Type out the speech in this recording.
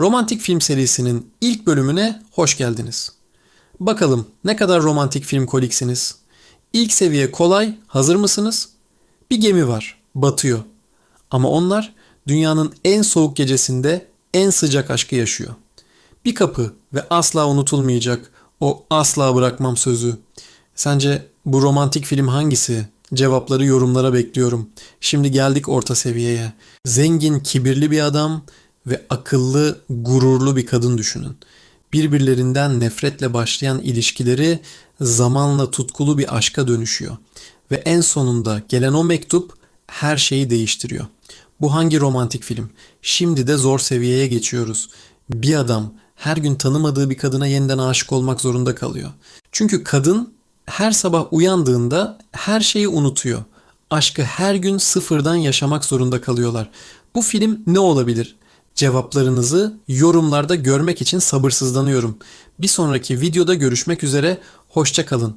Romantik film serisinin ilk bölümüne hoş geldiniz. Bakalım ne kadar romantik film koliksiniz? İlk seviye kolay, hazır mısınız? Bir gemi var, batıyor. Ama onlar dünyanın en soğuk gecesinde en sıcak aşkı yaşıyor. Bir kapı ve asla unutulmayacak o asla bırakmam sözü. Sence bu romantik film hangisi? Cevapları yorumlara bekliyorum. Şimdi geldik orta seviyeye. Zengin, kibirli bir adam ve akıllı, gururlu bir kadın düşünün. Birbirlerinden nefretle başlayan ilişkileri zamanla tutkulu bir aşka dönüşüyor. Ve en sonunda gelen o mektup her şeyi değiştiriyor. Bu hangi romantik film? Şimdi de zor seviyeye geçiyoruz. Bir adam her gün tanımadığı bir kadına yeniden aşık olmak zorunda kalıyor. Çünkü kadın her sabah uyandığında her şeyi unutuyor. Aşkı her gün sıfırdan yaşamak zorunda kalıyorlar. Bu film ne olabilir? Cevaplarınızı yorumlarda görmek için sabırsızlanıyorum. Bir sonraki videoda görüşmek üzere. Hoşça kalın.